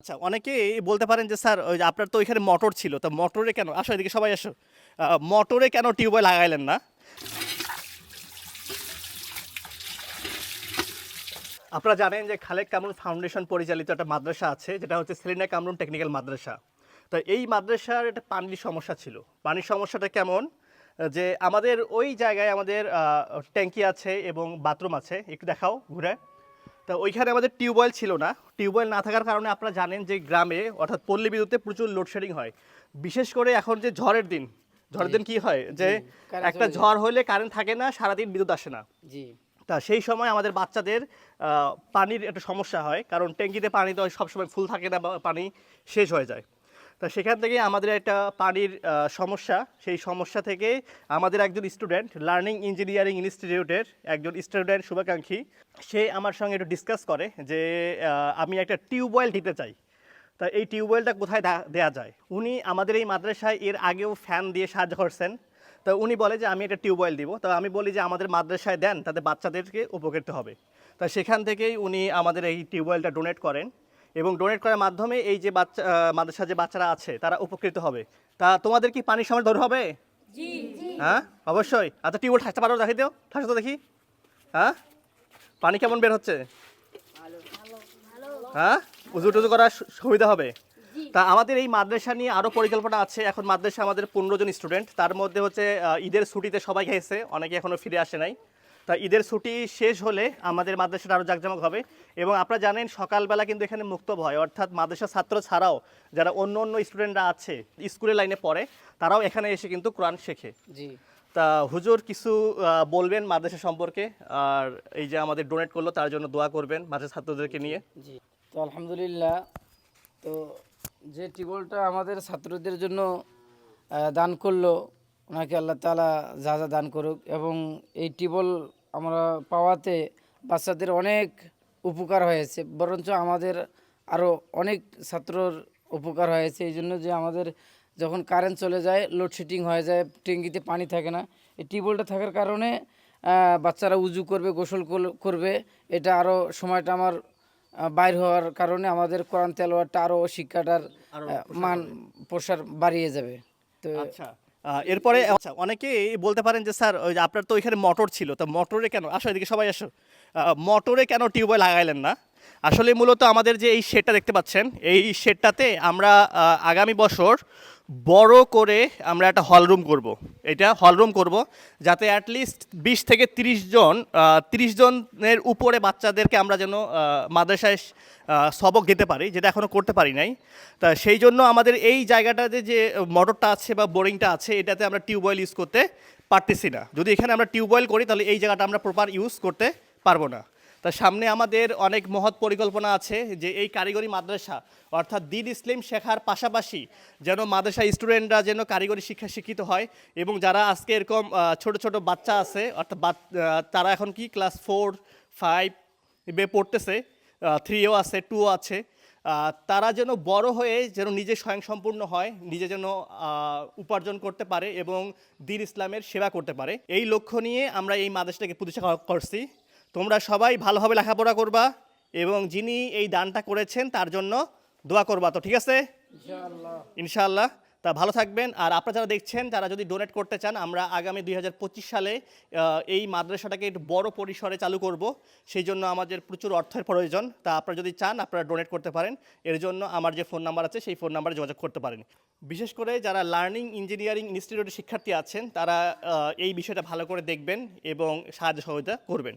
আচ্ছা অনেকে বলতে পারেন যে, স্যার, ওই আপনার তো ওইখানে মোটর ছিল, তো মোটরে কেন? আসো এদিকে সবাই আসো। মোটরে কেন টিউবওয়েল লাগাইলেন না? আপনারা জানেন যে খালেক কামরুন ফাউন্ডেশন পরিচালিত একটা মাদ্রাসা আছে, যেটা হচ্ছে সেলিনা কামরুন টেকনিক্যাল মাদ্রাসা। তো এই মাদ্রাসার একটা পানির সমস্যা ছিল। পানির সমস্যাটা কেমন? যে আমাদের ওই জায়গায় আমাদের ট্যাঙ্কি আছে এবং বাথরুম আছে। একটু দেখাও, ঘুরে। তা ওইখানে আমাদের টিউবওয়েল ছিল না। টিউবওয়েল না থাকার কারণে আপনারা জানেন যে গ্রামে অর্থাৎ পল্লী বিদ্যুতে প্রচুর লোডশেডিং হয়। বিশেষ করে এখন যে ঝড়ের দিন ঝড়ের দিন কি হয়? যে একটা ঝড় হলে কারেন্ট থাকে না সারাদিন বিদ্যুৎ আসে না। জি। তা সেই সময় আমাদের বাচ্চাদের পানির একটা সমস্যা হয় কারণ ট্যাঙ্কিতে পানি তো সবসময় ফুল থাকে না বা পানি শেষ হয়ে যায়। তা সেখান থেকে আমাদের একটা পানির সমস্যা। সেই সমস্যা থেকে আমাদের একজন স্টুডেন্ট লার্নিং ইঞ্জিনিয়ারিং ইনস্টিটিউটের একজন স্টুডেন্ট শুভাকাঙ্ক্ষী, সে আমার সঙ্গে একটু ডিসকাস করে যে আমি একটা টিউবওয়েল দিতে চাই। তা এই টিউবওয়েলটা কোথায় দেয়া যায়? উনি আমাদের এই মাদ্রাসায় এর আগেও ফ্যান দিয়ে সাহায্য করছেন। তো উনি বলে যে, আমি একটা টিউবওয়েল দিব। তো আমি বলি যে, আমাদের মাদ্রাসায় দেন, তাতে বাচ্চাদেরকে উপকৃত হবে। তা সেখান থেকেই উনি আমাদের এই টিউবওয়েলটা ডোনেট করেন। এবং ডোনেট করার মাধ্যমে এই যে বাচ্চা আহ, মাদ্রাসার যে বাচ্চারা আছে তারা উপকৃত হবে। তা তোমাদের কি পানির সময় ধরে হবে? হ্যাঁ? অবশ্যই। আচ্ছা টিউবওয়েল ঠাসতে পারো দেখি দিও। ঠাসতে তো দেখি। হ্যাঁ? পানি কেমন বের হচ্ছে? হ্যাঁ? উজু টুজু করার সুবিধা হবে। তা আমাদের এই মাদ্রাসা নিয়ে আরও পরিকল্পনা আছে। এখন মাদ্রাসা আমাদের পনেরো জন স্টুডেন্ট তার মধ্যে হচ্ছে ঈদের ছুটিতে সবাই গেছে অনেকে এখনও ফিরে আসে নাই। তা ঈদের ছুটি শেষ হলে আমাদের মাদ্রাসাটা আরও জাঁকজমক হবে এবং আপনারা জানেন সকালবেলা কিন্তু এখানে মুক্ত ভয় অর্থাৎ মাদ্রাসা ছাত্র ছাড়াও যারা অন্য অন্য স্টুডেন্টরা আছে স্কুলের লাইনে পড়ে তারাও এখানে এসে কিন্তু কোরআন শেখে। জি। তা হুজুর কিছু বলবেন মাদ্রাসা সম্পর্কে? আর এই যে আমাদের ডোনেট করল তার জন্য দোয়া করবেন মাদ্রাসা ছাত্রদেরকে নিয়ে। জি। তো আলহামদুলিল্লাহ তো যে টিউবওয়েলটা আমাদের ছাত্রদের জন্য দান করল ওনাকে আল্লাহ তালা যা যা দান করুক এবং এই টিউবওয়েল আমরা পাওয়াতে বাচ্চাদের অনেক উপকার হয়েছে বরঞ্চ আমাদের আরও অনেক ছাত্রর উপকার হয়েছে। এই জন্য যে আমাদের যখন কারেন্ট চলে যায় লোডশেডিং হয়ে যায় ট্যাঙ্কিতে পানি থাকে না এই টিউবওয়েলটা থাকার কারণে বাচ্চারা উজু করবে গোসল করবে। এটা আরও সময়টা আমার বাইর হওয়ার কারণে আমাদের কোরআন তেলোয়ারটা আরও শিক্ষাটার মান প্রসার বাড়িয়ে যাবে। তো আচ্ছা। এরপরে আচ্ছা অনেকেই বলতে পারেন যে, স্যার, ওই আপনার তো ওইখানে মোটর ছিল, তো মোটরে কেন? আসো এদিকে সবাই আসো। মোটরে কেন টিউবওয়েল লাগাইলেন না? আসলে মূলত আমাদের যে এই শেডটা দেখতে পাচ্ছেন, এই শেডটাতে আমরা আগামী বছর বড় করে আমরা একটা হলরুম করব। এটা হলরুম করব যাতে অ্যাটলিস্ট বিশ থেকে তিরিশ জন তিরিশ জনের উপরে বাচ্চাদেরকে আমরা যেন মাদ্রাসায় সবক দিতে পারি, যেটা এখনও করতে পারি নাই। তা সেই জন্য আমাদের এই জায়গাটাতে যে মোটরটা আছে বা বোরিংটা আছে, এটাতে আমরা টিউবওয়েল ইউজ করতে পারতেছি না। যদি এখানে আমরা টিউবওয়েল করি, তাহলে এই জায়গাটা আমরা প্রপার ইউজ করতে পারব না। তা সামনে আমাদের অনেক মহৎ পরিকল্পনা আছে যে এই কারিগরি মাদ্রাসা, অর্থাৎ দিন ইসলাম শেখার পাশাপাশি যেন মাদ্রাসা স্টুডেন্টরা যেন কারিগরি শিক্ষা শিক্ষিত হয় এবং যারা আজকে এরকম ছোট ছোট বাচ্চা আছে, অর্থাৎ তারা এখন কি ক্লাস ফোর ফাইভ বে পড়তেছে থ্রিও আছে টুও আছে তারা যেন বড় হয়ে যেন নিজে স্বয়ংসম্পূর্ণ হয়, নিজে যেন উপার্জন করতে পারে এবং দিন ইসলামের সেবা করতে পারে। এই লক্ষ্য নিয়ে আমরা এই মাদ্রাসাটাকে প্রতিষ্ঠা করছি। তোমরা সবাই ভালোভাবে লেখাপড়া করবা এবং যিনি এই দানটা করেছেন তার জন্য দোয়া করবা তো ঠিক আছে? ইনশাআল্লাহ। তা ভালো থাকবেন। আর আপনারা যারা দেখছেন যারা যদি ডোনেট করতে চান আমরা আগামী দুই হাজার পঁচিশ সালে এই মাদ্রাসাটাকে একটু বড় পরিসরে চালু করব। সেই জন্য আমাদের প্রচুর অর্থের প্রয়োজন। তা আপনারা যদি চান আপনারা ডোনেট করতে পারেন। এর জন্য আমার যে ফোন নাম্বার আছে সেই ফোন নাম্বারে যোগাযোগ করতে পারেন। বিশেষ করে যারা লার্নিং ইঞ্জিনিয়ারিং ইনস্টিটিউটের শিক্ষার্থী আছেন তারা এই বিষয়টা ভালো করে দেখবেন এবং সাহায্য সহযোগিতা করবেন।